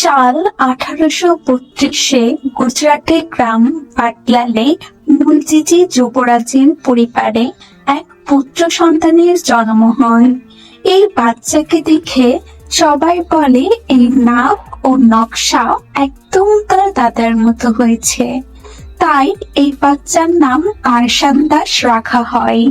সাল আঠারোশো বত্রিশে গুজরাটের গ্রাম পাটলালে মুলজিজি যুবরাজের পরিবারে এক পুত্র সন্তানের জন্ম হয়। এই বাচ্চাকে দেখে সবাই বলে, এই নাক ও নকশা একদম তার দাদার মতো হয়েছে। তাই এই বাচ্চার নাম কারসান দাস রাখা হয়।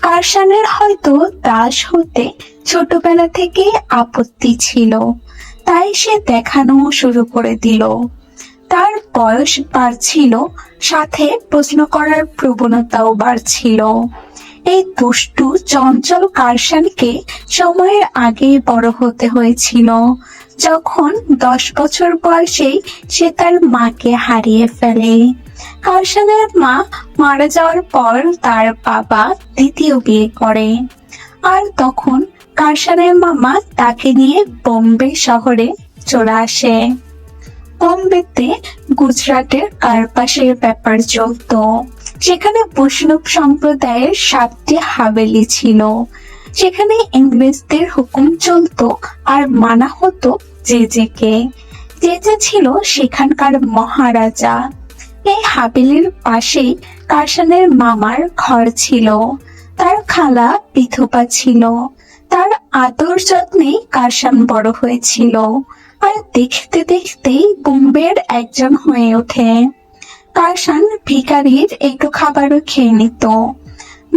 কারসানের হয়তো দাস হতে ছোটবেলা থেকে আপত্তি ছিল। তাই সে দেখানো শুরু করে দিল। তার বয়স বাড়ছিল, সাথে প্রশ্ন করার প্রবণতাও বাড়ছিল। এই দুষ্টু, চঞ্চল কারসানকে সময়ের আগে বড় হতে হয়েছিল। যখন দশ বছর বয়সেই সে তার মাকে হারিয়ে ফেলে। কারসানের মা মারা যাওয়ার পর তার বাবা দ্বিতীয় বিয়ে করে। আর তখন কারসানের মামা তাকে নিয়ে বোম্বে শহরে চলে আসে। বোম্বেতে গুজরাটের কার্পাসের ব্যাপার চলতো সেখানে বৈষ্ণব সম্প্রদায়ের সাতটি হাবেলি ছিল। সেখানে ইংরেজদের হুকুম চলতো আর মানা হতো যে যেকে। যে যে ছিল সেখানকার মহারাজা। এই হাভেলির পাশেই কারসানের মামার ঘর ছিল। তার খালা বিধবা ছিল। তার আদর যত্নে কারসান বড় হয়েছিল আর দেখতে দেখতেই বোম্বের একজন হয়ে ওঠে। কারসান ভিকারির একটু খাবারও খেয়ে নিত।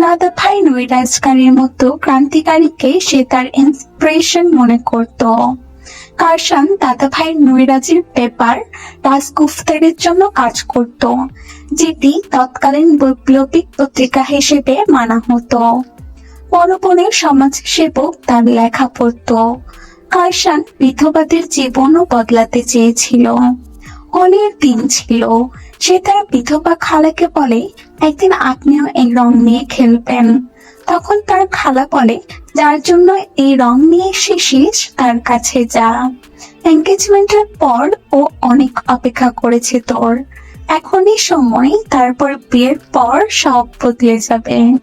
দাদা ভাই নৈরাজকারীর মতো ক্রান্তিকারীকে সে তার ইন্সপিরেশন মনে করত। কারসান দাদা ভাই নৈরাজের পেপার রাজগুফতারের জন্য কাজ করত, যেটি তৎকালীন বৈপ্লবিক পত্রিকা হিসেবে মানা হতো। বোনের সমাজ সেবক তার লেখা পড়ত কারসান বিধবাদের জীবনও বদলাতে চেয়েছিল। হোলির দিন ছিল। সে তার বিধবা খালাকে বলে, একদিন আপনিও এই রং নিয়ে খেলবেন। তখন তার খালা বলে, যার জন্য এই রং নিয়ে এসেছিস, তার কাছে যা। এঙ্গেজমেন্টের পর ও অনেক অপেক্ষা করেছে তোর। এখনই সময়, তারপর বিয়ের পর সব বদলে যাবে।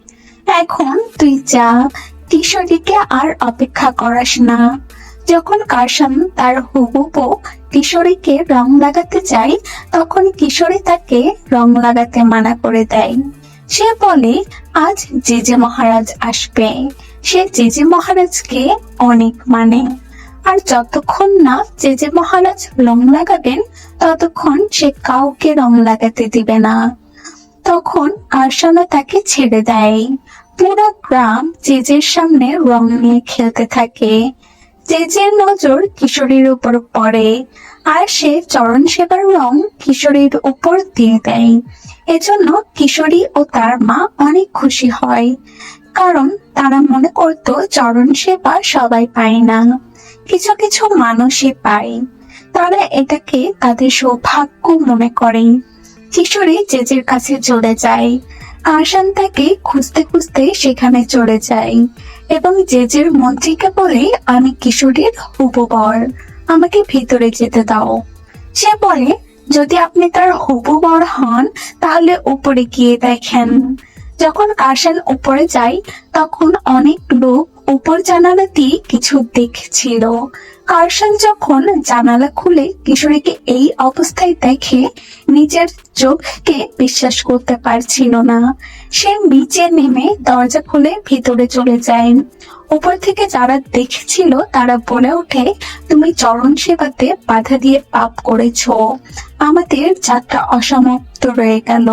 এখন তুই যা, কিশোরীকে আর অপেক্ষা করাস না। যখন কারসান তার হুবু কিশোরীকে রং লাগাতে চায়, তখন কিশোরী তাকে রং লাগাতে মানা করে দেয়। সে বলে, আজ জেজে মহারাজ আসবে। সে জেজে মহারাজকে অনেক মানে। আর যতক্ষণ না জেজে মহারাজ রং লাগাবেন, ততক্ষণ সে কাউকে রং লাগাতে দিবে না। তখন কারসানা তাকে ছেড়ে দেয়। পুরো গ্রাম জেজের সামনে রং নিয়ে খেলতে থাকে। জেজের নজর কিশোরীর উপর পড়ে আর সে চরণ সেবার রং কিশোরীর উপর দিয়ে দেয়। এজন্য কিশোরী ও তার মা অনেক খুশি হয়, কারণ তারা মনে করতো চরণ সেবা সবাই পায় না। কিছু কিছু মানুষই পায়। তারা এটাকে তাদের সৌভাগ্য মনে করে। কিশোরী জেজের কাছে চলে যায়। আসান তাকে খুঁজতে খুঁজতে সেখানে চলে যায় এবং জেজের মন্ত্রীকে বলে, আমি কিশোরীর উপবর, আমাকে ভিতরে যেতে দাও। সে বলে, যদি আপনি তার হবু বর হন, তাহলে উপরে গিয়ে দেখেন। যখন কাশান উপরে যায়, তখন অনেক লোক উপর জানালা দিয়ে কিছু দেখছিল। কারসান যখন জানালা খুলে কিশোরীকে এই অবস্থায় দেখে, নিজের চোখকে বিশ্বাস করতে পারছিল না। সে নিচে নেমে দরজা খুলে ভিতরে চলে যায়। উপর থেকে যারা দেখেছিল, তারা বলে ওঠে, তুমি চরণ সেবাতে বাধা দিয়ে পাপ করেছ। আমাদের যাত্রা অসমাপ্ত রয়ে গেল।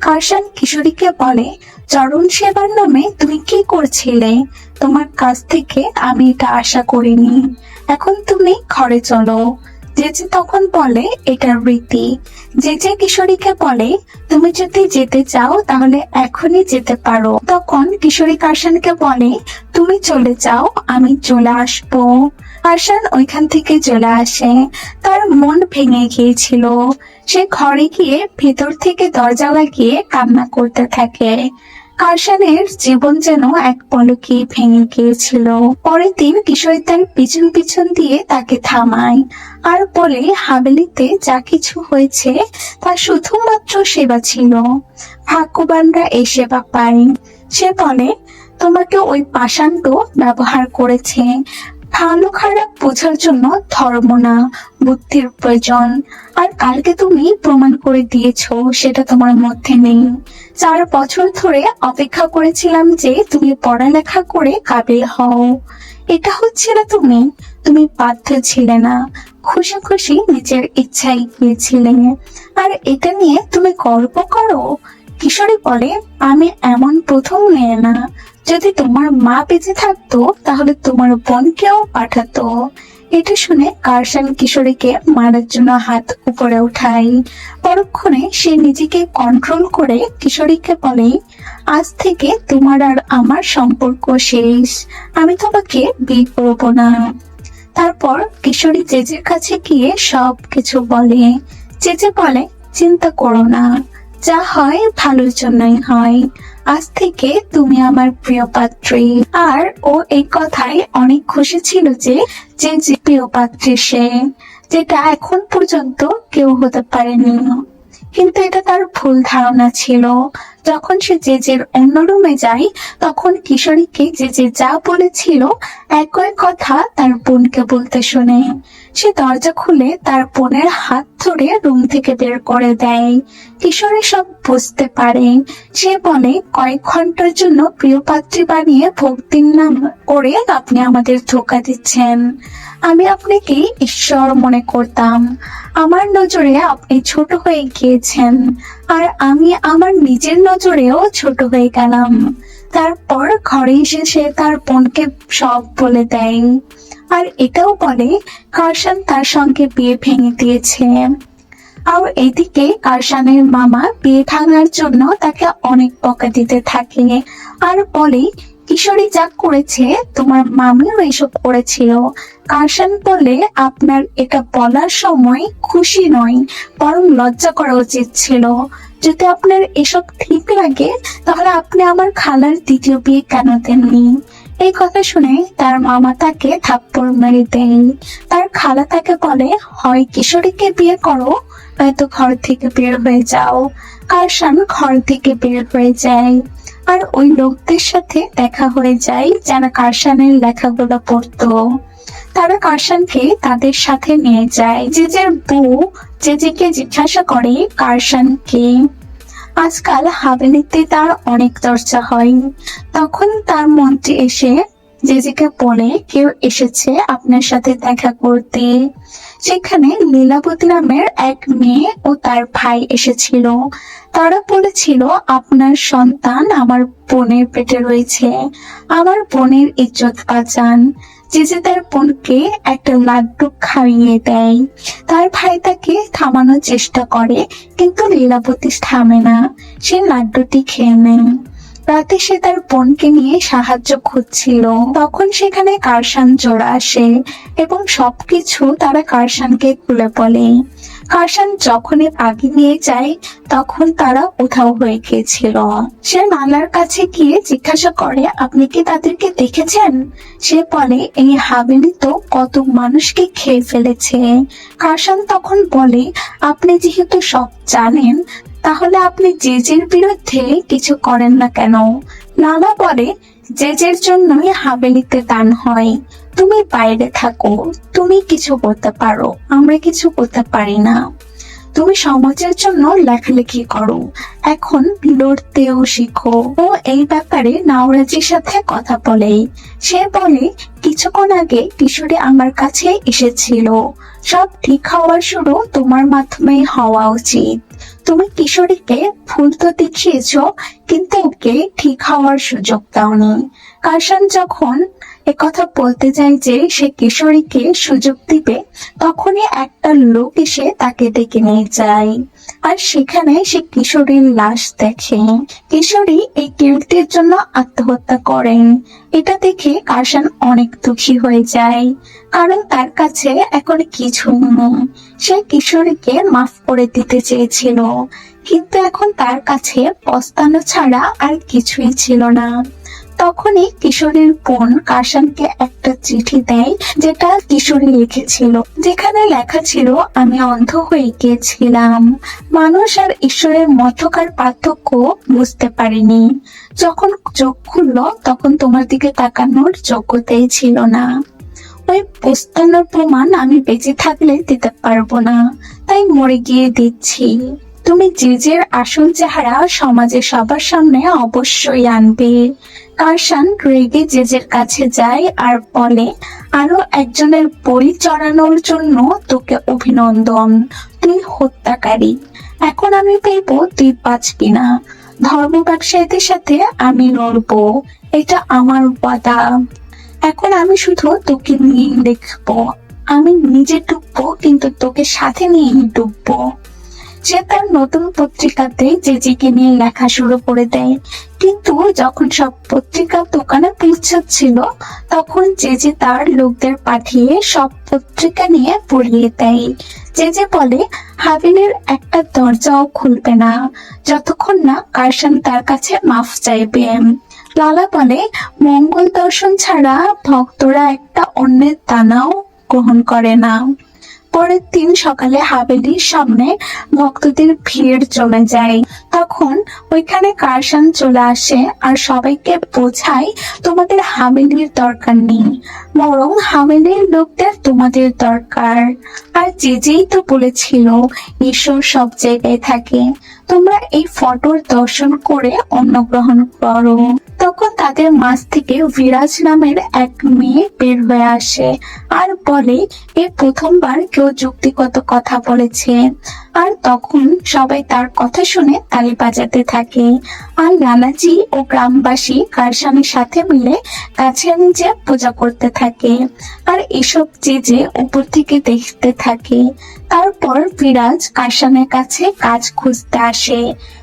কারসান কিশোরীকে বলে, চরণ সেবার নামে তুমি কি করছিলে? তোমার কাছ থেকে আমি এটা আশা করিনি। এখন তুমি ঘরে চলো। জেজে তখন বলে, এটা রীতি। জেজে কিশোরীকে বলে, তুমি যদি যেতে চাও, তাহলে এখনই যেতে পারো। তখন কিশোরী কারসানকে বলে, তুমি চলে যাও, আমি চলে আসব। কারসান ওইখান থেকে চলে আসে। তার মন ভেঙে গিয়েছিল। সে ঘরে গিয়ে ভেতর থেকে দরজা লাগিয়ে কান্না করতে থাকে। কারসানের জীবন যেন এক পলকে ভেঙে গিয়েছিল। পরের দিন কিশোরী তার পিছন পিছন দিয়ে তাকে থামায় আর বলে, হাবেলিতে যা কিছু হয়েছে, তা শুধুমাত্র সেবা ছিল। ভাগ্যবানরা এই সেবা পায়। সে বলে, তোমাকে ওই পাষাণ ব্যবহার করেছে। ভালো খারাপ বোঝার জন্য ধর্ম না বুদ্ধির প্রয়োজন। আর কালকে তুমি প্রমাণ করে দিয়েছ, সেটা তোমার মধ্যে নেই। চার বছর ধরে অপেক্ষা করেছিলাম যে তুমি পড়ালেখা করে কাবিল হও। এটা হচ্ছে না তুমি তুমি বাধ্য ছিলে না। খুশি খুশি নিজের ইচ্ছাই গিয়েছিলে। আর এটা নিয়ে তুমি গর্ব করো? কিশোরী বলে, আমি এমন প্রথম মেয়ে না। যদি তোমার মা বেঁচে থাকতো, তাহলে তোমার বোনকেও পাঠাতো। এটা শুনে কারসান কিশোরীকে মারার জন্য হাত উপরে উঠায়। পরক্ষণে সে নিজেকে কন্ট্রোল করে কিশোরীকে বলে, আজ থেকে তোমার আর আমার সম্পর্ক শেষ। আমি তোমাকে বিয়ে করব না। তারপর কিশোরী জেজের কাছে গিয়ে সব কিছু বলে জেজে বলে, চিন্তা করো না। যা হয় ভালোর জন্যই হয়। আজ থেকে তুমি আমার প্রিয় পাত্রী। আর ও এই কথায় অনেক খুশি ছিল যে যে যে প্রিয় পাত্রী সে, যেটা এখন পর্যন্ত কেউ হতে পারেনি। কিন্তু এটা তার ভুল ধারণা ছিল। যখন সে জেজের অন্য রুমে যায়, তখন কিশোরীকে জেজে যা বলেছিল, একই কথা তার বোনকে বলতে শুনে। সে দরজা খুলে তার বোনের হাত ধরে রুম থেকে বের করে দেয়। কিশোরী সব বুঝতে পারে। সে বলে, কয়েক ঘণ্টার জন্য প্রিয় পাত্রী বানিয়ে ভক্তির নাম করে আপনি আমাদের ধোকা দিচ্ছেন। আমি আপনাকে ঈশ্বর মনে করতাম। আমার নজরে আপনি ছোট হয়ে গিয়েছেন। আর আমি আমার নিজের নজরেও ছোট হয়ে গেলাম। তারপর ঘরে এসে সে তার বোনকে সব বলে দেয়। আর এটাও বলে কারশান তার সঙ্গে বিয়ে ভেঙে দিয়েছে। আর এদিকে কারশানের মামা বিয়ে ভাঙার জন্য তাকে অনেক বকা দিতে থাকে। আর বলে কিশোরী যা করেছে, তোমার মামিও এসব করেছিল। কারসান বলে আপনার এটা বলার সময় খুশি নয়, বরং লজ্জা করা উচিত ছিল। যদি আপনার এসব ঠিক লাগে, তাহলে আপনি আমার খালার দ্বিতীয় বিয়ে কেন দেননি? এই কথা শুনে তার মামা তাকে থাপ্পড় মেরে দেয়। তার খালা তাকে বলে, হয় কিশোরীকে বিয়ে করো, নয়তো ঘর থেকে বের হয়ে যাও। কারসান ঘর থেকে বের হয়ে যায়। আর ওই লোকদের সাথে দেখা হয়ে যায় যারা কারসানের লেখাগুলো পড়তো। তারা কারসানকে তাদের সাথে নিয়ে যায়। যে যার বউ, যে যেকে জিজ্ঞাসা করে কারসানকে। আজকাল হাভেলিতে তার অনেক চর্চা হয়। তখন তার মন্ত্রী এসে জেজেকে বলে, কেউ এসেছে আপনার সাথে দেখা করতে। সেখানে লীলাবতী নামের এক মেয়ে ও তার ভাই এসেছিল। তারা বলেছিল, আপনার সন্তান আমার বোনের পেটে রয়েছে। আমার বোনের ইজ্জত বাঁচান। জেজে তার বোনকে একটা লাড্ডু খাইয়ে দেয়। তার ভাই তাকে থামানোর চেষ্টা করে, কিন্তু লীলাবতী থামে না। সে লাড্ডুটি খেয়ে নেয়। রাতে সে তার বোনকে নিয়ে সাহায্য খুঁজছিল। তখন সেখানে কারসান জোড়া আসে এবং সবকিছু তারা কারসানকে খুলে বলে। কারসান যখনই আগে নিয়ে যায়, তখন তারা উধাও হয়ে গিয়েছিল। সে নালার কাছে গিয়ে জিজ্ঞাসা করে, আপনি কি তাদেরকে দেখেছেন? সে বলে, এই হাবেলি তো কত মানুষকে খেয়ে ফেলেছে। কারসান তখন বলে, আপনি যেহেতু সব জানেন তাহলে আপনি জেজের বিরুদ্ধে কিছু করেন না কেন? নানা বলে, জেজের জন্যই হাবেলিতে দান হয়। তুমি বাইরে থাকো। তুমি কিছু করতে পারো। আমরা কিছু করতে পারি না। তুমি সমাজের জন্য লেখালেখি করো। এখন লড়তেও শিখো। ও এই ব্যাপারে নাওরাজির সাথে কথা বলে। সে বলে, কিছুক্ষণ আগে কিশোরী আমার কাছে এসেছিল। সব ঠিক হওয়ার শুরু তোমার মাধ্যমে হওয়া উচিত। তুমি কিশোরীকে ভুল তো দেখিয়েছ, কিন্তু ওকে ঠিক হওয়ার সুযোগ দাওনি। কারসান যখন একথা বলতে যায় যে, সে কিশোরীকে সুযোগ দিবে, তখনই একটা লোক এসে তাকে ডেকে নিয়ে যায়। আর সেখানে সে কিশোরীর লাশ দেখে। কিশোরী এই কীর্তির জন্য আত্মহত্যা করেন এটা দেখে কারসান অনেক দুঃখী হয়ে যায়। কারণ তার কাছে এখন কিছু নেই। সে কিশোরীকে মাফ করে দিতে চেয়েছিল। কিন্তু এখন তার কাছে পস্তানো ছাড়া আর কিছুই ছিল না। তখনই কিশোরীর বোন কাশানকে একটা চিঠি দেয়, যেটা কিশোরী লিখেছিল, যেখানে লেখা ছিল, আমি অন্ধ হয়ে গিয়েছিলাম মানুষ আর ঈশ্বরের মধ্যকার পার্থক্য বুঝতে পারিনি। যখন চোখ খুললো, তখন তোমার দিকে তাকানোর যোগ্যতাই ছিল না। ওই পোস্তানোর প্রমাণ আমি বেঁচে থাকলে দিতে পারব না। তাই মরে গিয়ে দিচ্ছি। তুমি জেজের আসল চেহারা সমাজে সবার সামনে অবশ্যই আনবে। কারসান রেগে জেজের কাছে যায় আর বলে, আরও একজনের বড়ি চড়ানোর জন্য তোকে অভিনন্দন, তুই হত্যাকারী। এখন আমি পেব তুই বাঁচবি না। ধর্ম ব্যবসায়ীদের সাথে আমি লড়বো, এটা আমার বাধা এখন আমি শুধু তোকে নিয়ে দেখব। আমি নিজে ডুববো, কিন্তু তোকে সাথে নিয়ে ডুববো। সে তার নতুন পত্রিকাতে জেজিকে নিয়ে লেখা শুরু করে দেয়। কিন্তু যখন সব পত্রিকা দোকানে পৌঁছাচ্ছিল, তখন জেজে তার লোকদের পাঠিয়ে সব পত্রিকা নিয়ে পড়িয়ে দেয়। জেজে বলে, হাবিলের একটা দরজাও খুলবে না। যতক্ষণ না কারসান তার কাছে মাফ চাইবে। লালা বলে, মঙ্গল দর্শন ছাড়া ভক্তরা একটা অন্যের দানাও গ্রহণ করে না। পরের দিন সকালে হাবেলির সামনে ভক্তদের ভিড় জমে যায়। তখন ওইখানে কারসান চলে আসে আর সবাইকে বোঝায়, তোমাদের হাবেলির দরকার নেই, বরং হাবেলির লোকদের তোমাদের দরকার। আর যে যেই তো বলেছিল, ঈশ্বর সব জায়গায় থাকে। তোমরা এই ফটোর দর্শন করে অন্ন গ্রহণ করো। তখন তাদের মাঝ থেকে বিরাজ নামের এক মেয়ে বের হয়ে আসে আর বলে, এ প্রথমবার কেউ যুক্তিগত কথা বলেছে। আর তখন সবাই তার কথা শুনে তালি বাজাতে থাকে। আর লালাজি ও গ্রামবাসী কারসানের সাথে মিলে কাছে নিচে পূজা করতে থাকে। আর এসব যে যে উপর থেকে দেখতে থাকে। তারপর বিরাজ কারসানের কাছে কাজ খুঁজতে আসে।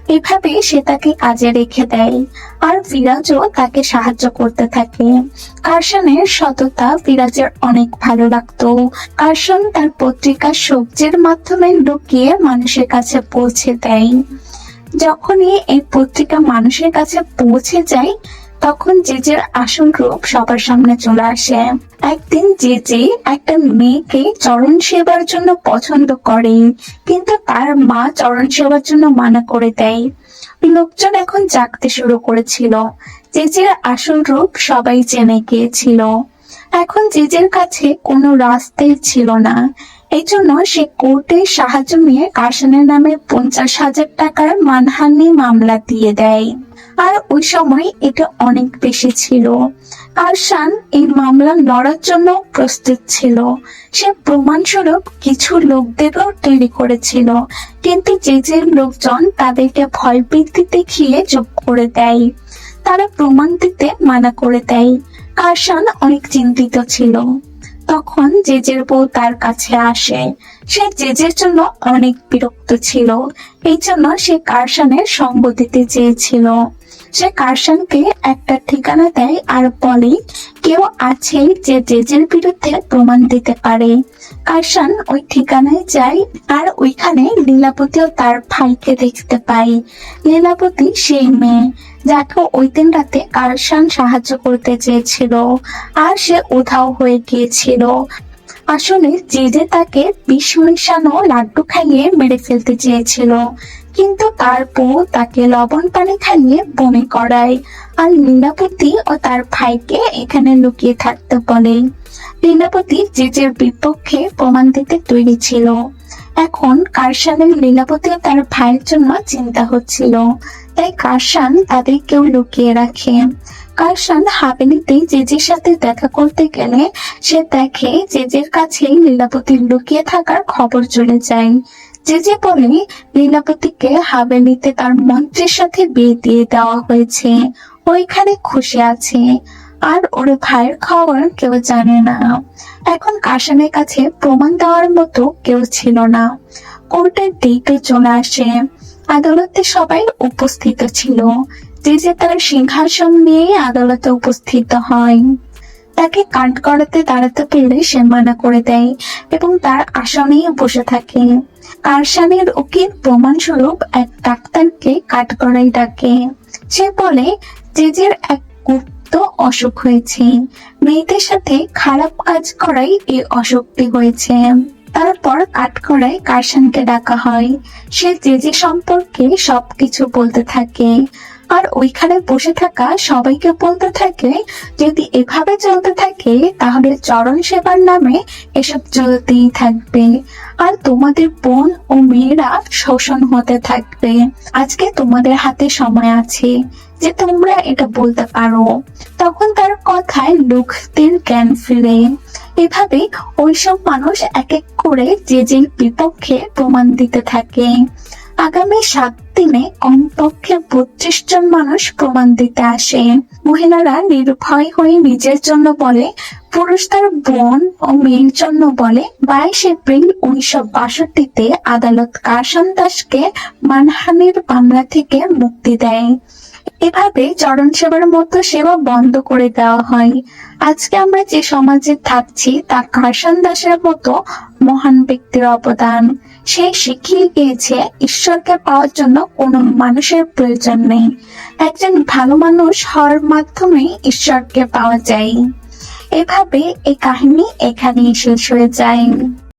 এভাবে সে তাকে কাজে রেখে দেয়। আর বিরাজও তাকে সাহায্য করতে থাকে। কার্সনের সততা বিরাজের অনেক ভালো লাগতো। কার্সন তার পত্রিকা সবজির মাধ্যমে লুকিয়ে মানুষের কাছে পৌঁছে দেয়। যখনই এই পত্রিকা মানুষের কাছে পৌঁছে যায় তখন জেজের আসল রূপ সবার সামনে চলে আসে। একদিন জেজে একটা মেয়েকে চরণ সেবার জন্য পছন্দ করে, কিন্তু তার মা চরণ সেবার জন্য মানা করে দেয়। লোকজন এখন জাগতে শুরু করেছিল। জেজের আসল রূপ সবাই জেনে গিয়েছিল। এখন জেজের কাছে কোনো রাস্তাই ছিল না। এই জন্য সে কোর্টে সাহায্য নিয়ে কারসানের নামে পঞ্চাশ হাজার টাকার মানহানি মামলা দিয়ে দেয়। আর ওই সময় এটা অনেক বেশি ছিল। কারসান এই মামলা লড়ার জন্য প্রস্তুত ছিল। সে প্রমাণস্বরূপ কিছু লোকদেরও তৈরি করেছিল। কিন্তু যে যে লোকজন তাদেরকে ভয়ভীতি দেখিয়ে চুপ করে দেয়, তারা প্রমাণ দিতে মানা করে দেয়। কারসান অনেক চিন্তিত ছিল। তখন জেজের বউ তার কাছে আসে। সে জেজের জন্য অনেক বিরক্ত ছিল। এই জন্য সে কারসানের সঙ্গ দিতে চেয়েছিল। সে কারসানকে একটা ঠিকানা দেয় আর বলে, কেউ আছে যে জেজের বিরুদ্ধে প্রমাণ দিতে পারে। কারসান ওই ঠিকানায় যায় আর ওইখানে লীলাবতীও তার ভাইকে দেখতে পায়। লীলাবতী সেই মেয়ে, যাকে ওই দিন রাতে কারসান সাহায্য করতে চেয়েছিল আর সে উধাও হয়ে গিয়েছিল। আসলে জেজে তাকে বিষ মিশানো লাড্ডু খাইয়ে মেরে ফেলতে চেয়েছিল। কিন্তু তার বউ তাকে লবণ পানি খাইয়ে বমি করায়। আর লীলাবতী ও তার ভাইকে এখানে লুকিয়ে থাকতে বলে। লীলাবতী জেজের বিপক্ষে প্রমাণ দিতে তৈরি ছিল। এখন কারসানের লীলাবতী ও তার ভাইয়ের জন্য চিন্তা হচ্ছিল। তাই কারসান তাদেরকেও লুকিয়ে রাখে। কারসান হাবেলিতে জেজের সাথে দেখা করতে গেলে সে দেখে জেজের কাছেই লীলাবতীর লুকিয়ে থাকার খবর চলে যায়। জেজে বলে লীলাবতীকে হাবেলিতে তার মন্ত্রীর সাথে বিয়ে দিয়ে দেওয়া হয়েছে, ওইখানে খুশি আছে। আর ওর ভাইয়ের খবর কেউ জানে না। এখন কাশানের কাছে প্রমাণ দেওয়ার মতো কেউ ছিল না। কোর্টের ডেটে চলে আসে। আদালতে সবাই উপস্থিত ছিল। যে যে তার সিংহাসন নিয়ে আদালতে উপস্থিত হয়। তাকে কাঠ করাতে দাঁড়াতে পেরে সে মানা করে দেয় এবং তার আসনেই বসে থাকে। কারসানের উকিল প্রমাণস্বরূপ এক ডাক্তারকে কাঠ করাই ডাকে। সে বলে, জেজের এক গুপ্ত অসুখ হয়েছে। মেয়েদের সাথে খারাপ কাজ করাই এই অসুখটি হয়েছে। তারপর কাঠকড়ায় কারসানকে ডাকা হয়। সে জেজে সম্পর্কে সবকিছু বলতে থাকে। আর ওইখানে বসে থাকা সবাইকে বলতে থাকে, যদি এভাবে চলতে থাকে, তাহলে চরণ সেবার নামে এসব চলতেই থাকবে। আর তোমাদের বোন ও মেয়েরা শোষণ হতে থাকবে। আজকে তোমাদের হাতে সময় আছে যে তোমরা এটা বলতে পারো। তখন তার কথায় লোকদের জ্ঞান ফিরে। এভাবে ওইসব মানুষ এক এক করে যে যে বিপক্ষে প্রমাণ দিতে থাকে। আগামী সাত দিনে কমপক্ষে বত্রিশ জন মানুষ প্রমাণ দিতে আসে। মহিলারা নির্ভয় হয়ে নিজের জন্য বলে, পুরুষ তার বোন ও মেয়ের জন্য বলে, বাইশ এপ্রিল উনিশশো বাষট্টিতে আদালত কারসান দাসকে মানহানির মামলা থেকে মুক্তি দেয়। এভাবে চরণ সেবার মতো সেবা বন্ধ করে দেওয়া হয়। আজকে আমরা যে সমাজে থাকছি, তা কারসান দাসের মতো মহান ব্যক্তির অবদান। সে শিখিয়ে গিয়েছে ঈশ্বরকে পাওয়ার জন্য কোনো মানুষের প্রয়োজন নেই। একজন ভালো মানুষ হওয়ার মাধ্যমে ঈশ্বরকে পাওয়া যায়। এভাবে এই কাহিনী এখানেই শেষ হয়ে যায়।